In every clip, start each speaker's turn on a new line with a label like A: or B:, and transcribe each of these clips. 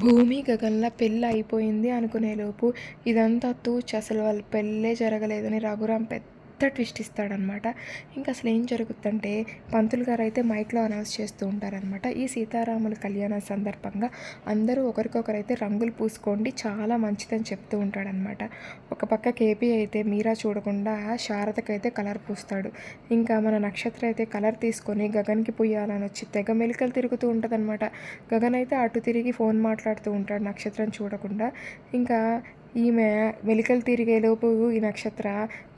A: భూమి గగన్ల పెళ్ళి అయిపోయింది అనుకునేలోపు ఇదంతా తూచి అసలు వాళ్ళ పెళ్ళే జరగలేదని రఘురాం పెద్ద ట్విస్ట్ ఇస్తాడనమాట. ఇంకా అసలు ఏం జరుగుతుందంటే పంతులు గారు అయితే మైక్లో అనౌన్స్ చేస్తూ ఉంటారనమాట. ఈ సీతారాముల కళ్యాణం సందర్భంగా అందరూ ఒకరికొకరైతే రంగులు పూసుకోండి చాలా మంచిదని చెప్తూ ఉంటాడనమాట. ఒక పక్క కేపీ అయితే మీరా చూడకుండా శారదకైతే కలర్ పూస్తాడు. ఇంకా మన నక్షత్ర అయితే కలర్ తీసుకొని గగన్కి పుయ్యాలని వచ్చి తెగ మెలికలు తిరుగుతూ ఉంటుందన్నమాట గగన్ అయితే అటు తిరిగి ఫోన్ మాట్లాడుతూ ఉంటాడు నక్షత్రం చూడకుండా. ఇంకా ఈమె మెలికలు తిరిగేలోపు ఈ నక్షత్ర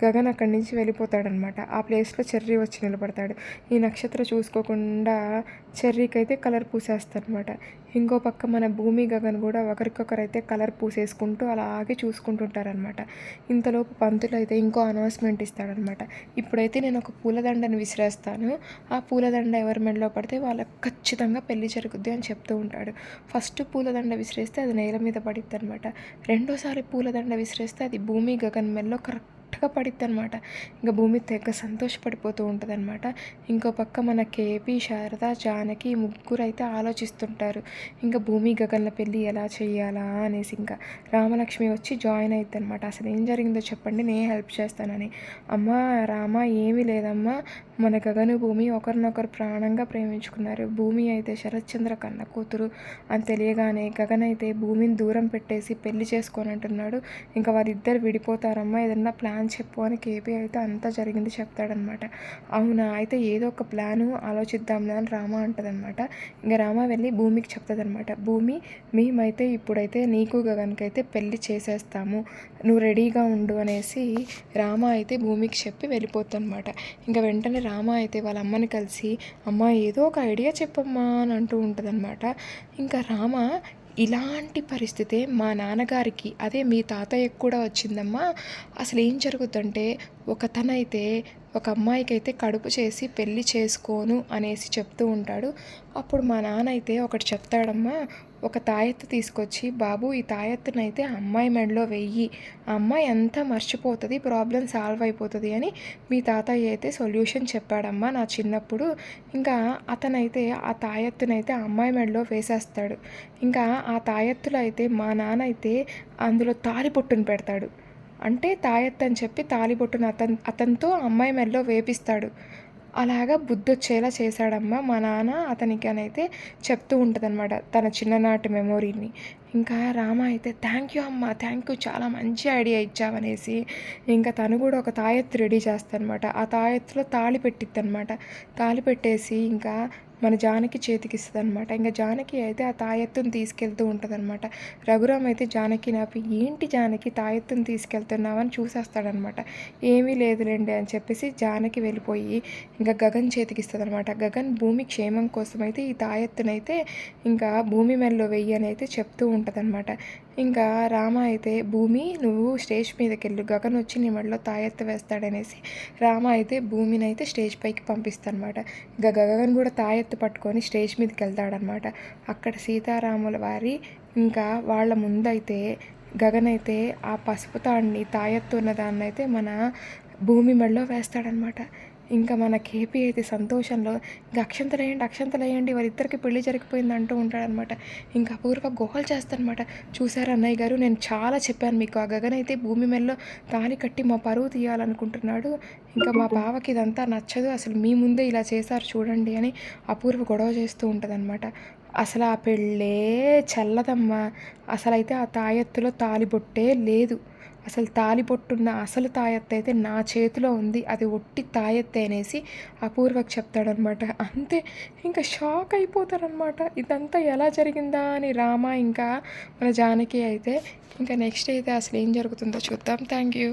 A: గగన్ అక్కడి నుంచి వెళ్ళిపోతాడనమాట. ఆ ప్లేస్లో చెర్రీ వచ్చి నిలబడతాడు. ఈ నక్షత్ర చూసుకోకుండా చెర్రీకి అయితే కలర్ పూసేస్తాడనమాట ఇంకో పక్క మన భూమి గగన్ కూడా ఒకరికొకరైతే కలర్ పూసేసుకుంటూ అలాగే చూసుకుంటుంటారనమాట ఇంతలోపు పంతులు అయితే ఇంకో అనౌన్స్మెంట్ ఇస్తాడనమాట ఇప్పుడైతే నేను ఒక పూలదండను విసిరేస్తాను. ఆ పూలదండ ఎవరి మెడలో పడితే వాళ్ళకి ఖచ్చితంగా పెళ్ళి జరుగుద్ది అని చెప్తూ ఉంటాడు. ఫస్ట్ పూలదండ విసిరేస్తే అది నేల మీద పడిద్ది అనమాట రెండోసారి పూలదండ విసిరేస్తే అది భూమి గగన్ మెడలో కరెక్ట్ కరెక్ట్గా పడిద్ది అనమాట ఇంకా భూమి తెగ సంతోషపడిపోతూ ఉంటుంది అనమాట ఇంకో పక్క మన కేపీ శారద జానకి ముగ్గురు అయితే ఆలోచిస్తుంటారు. ఇంకా భూమి గగన్ల పెళ్ళి ఎలా చేయాలా అనేసి ఇంకా రామలక్ష్మి వచ్చి జాయిన్ అవుతుంది అనమాట అసలు ఏం జరిగిందో చెప్పండి నేను హెల్ప్ చేస్తానని. అమ్మ రామ ఏమీ లేదమ్మా. మన గగను భూమి ఒకరినొకరు ప్రాణంగా ప్రేమించుకున్నారు. భూమి అయితే శరత్చంద్ర కన్న కూతురు. అని తెలియగానే గగన్ అయితే భూమిని దూరం పెట్టేసి పెళ్ళి చేసుకొని అంటున్నాడు ఇంకా వారిద్దరు విడిపోతారమ్మా ఏదన్నా ప్లాన్ చెప్పు అని కేపీ అయితే అంతా జరిగింది చెప్తాడనమాట. అవునా? అయితే ఏదో ఒక ప్లాను ఆలోచిద్దాంలే అని రామ అంటదనమాట. ఇంకా రామ వెళ్ళి భూమికి చెప్తుందనమాట. భూమి మేమైతే ఇప్పుడైతే నీకు గగన్కైతే పెళ్ళి చేసేస్తాము. నువ్వు రెడీగా ఉండు అనేసి రామ అయితే భూమికి చెప్పి వెళ్ళిపోతానమాట ఇంకా వెంటనే రామ అయితే వాళ్ళ అమ్మని కలిసి అమ్మ ఏదో ఒక ఐడియా చెప్పమ్మా అని అంటూ ఉంటుందన్నమాట. ఇంకా రామ ఇలాంటి పరిస్థితే మా నాన్నగారికి అదే మీ తాతయ్యకు కూడా వచ్చిందమ్మా. అసలు ఏం జరుగుతుందంటే ఒక తనైతే ఒక అమ్మాయికి అయితే కడుపు చేసి పెళ్ళి చేసుకోను అనేసి చెప్తూ ఉంటాడు. అప్పుడు మా నాన్న అయితే ఒకటి చెప్తాడమ్మా ఒక తాయెత్తు తీసుకొచ్చి బాబు ఈ తాయెత్తునైతే అమ్మాయి మెడలో వెయ్యి. ఆ అమ్మాయి అంతా మర్చిపోతుంది ప్రాబ్లం సాల్వ్ అయిపోతుంది అని మీ తాతయ్య అయితే సొల్యూషన్ చెప్పాడమ్మా నా చిన్నప్పుడు. ఇంకా అతనైతే ఆ తాయెత్తునైతే అమ్మాయి మెడలో వేసేస్తాడు. ఇంకా ఆ తాయెత్తులో అయితే మా నాన్న అయితే అందులో తాలి పొట్టును పెడతాడు. అంటే తాయెత్తు అని చెప్పి తాలిబొట్టును అతను అతనితో అమ్మాయి మెడలో వేపిస్తాడు. అలాగా బుద్ధొచ్చేలా చేశాడమ్మా మా నాన్న అతనికి అని అయితే చెప్తూ ఉంటుందన్నమాట తన చిన్ననాటి మెమొరీని. ఇంకా రామ అయితే థ్యాంక్ యూ అమ్మ థ్యాంక్ యూ చాలా మంచి ఐడియా ఇచ్చావనేసి ఇంకా తను కూడా ఒక తాయెత్తు రెడీ చేస్తానమాట ఆ తాయెత్తులో తాళి పెట్టిద్ది అనమాట తాళి పెట్టేసి ఇంకా మన జానకి చేతికి ఇస్తుంది అనమాట ఇంకా జానకి అయితే ఆ తాయెత్తుని తీసుకెళ్తూ ఉంటుందన్నమాట. రఘురామ్ అయితే జానకి నాపి ఏంటి జానకి తాయెత్తును తీసుకెళ్తున్నావని చూసేస్తాడనమాట ఏమీ లేదులేండి అని చెప్పేసి జానకి వెళ్ళిపోయి ఇంకా గగన్ చేతికి ఇస్తుంది అనమాట గగన్ భూమి క్షేమం కోసం అయితే ఈ తాయెత్తునైతే ఇంకా భూమి మెల్లో వెయ్యి అని అయితే చెప్తూ ఉంటుందన్నమాట. ఇంకా రామ అయితే భూమి నువ్వు స్టేజ్ మీదకి వెళ్ళు గగన్ వచ్చి నీ మెడలో తాయెత్తు వేస్తాడనేసి రామ అయితే భూమిని అయితే స్టేజ్ పైకి పంపిస్తానమాట ఇంకా గగన్ కూడా తాయెత్తు పట్టుకొని స్టేజ్ మీదకి వెళ్తాడనమాట. అక్కడ సీతారాముల వారి ఇంకా వాళ్ళ ముందైతే గగన్ అయితే ఆ పసుపు తాడిని తాయెత్తు ఉన్న దాన్నైతే మన భూమి మెడలో వేస్తాడనమాట. ఇంకా మన కేపీ అయితే సంతోషంలో ఇంకా అక్షంతలేయండి అక్షంతలేయండి అక్షంతలు వాళ్ళిద్దరికి పెళ్ళి జరిగిపోయింది అంటూ ఉంటాడనమాట. ఇంకా అపూర్వ గోహలు చేస్తానమాట. చూసారు అన్నయ్య గారు నేను చాలా చెప్పాను మీకు ఆ గగన్ అయితే భూమి మెల్లో తాలి కట్టి మా పరువు తీయాలనుకుంటున్నాడు. ఇంకా మా బావకి ఇదంతా నచ్చదు అసలు మీ ముందే ఇలా చేశారు చూడండి అని అపూర్వ గొడవ చేస్తూ ఉంటుందన్నమాట అసలు ఆ పెళ్ళే చల్లదమ్మా అసలైతే ఆ తాయెత్తులో తాలిబొట్టే లేదు. అసలు తాలిబొట్టున్న అసలు తాయెత్తు అయితే నా చేతిలో ఉంది అది ఒట్టి తాయెత్తే అనేసి అపూర్వకు చెప్తాడనమాట. అంతే ఇంకా షాక్ అయిపోతారనమాట. ఇదంతా ఎలా జరిగిందా అని రామ ఇంకా మన జానకి అయితే ఇంకా నెక్స్ట్ అయితే అసలు ఏం జరుగుతుందో చూద్దాం. Thank you.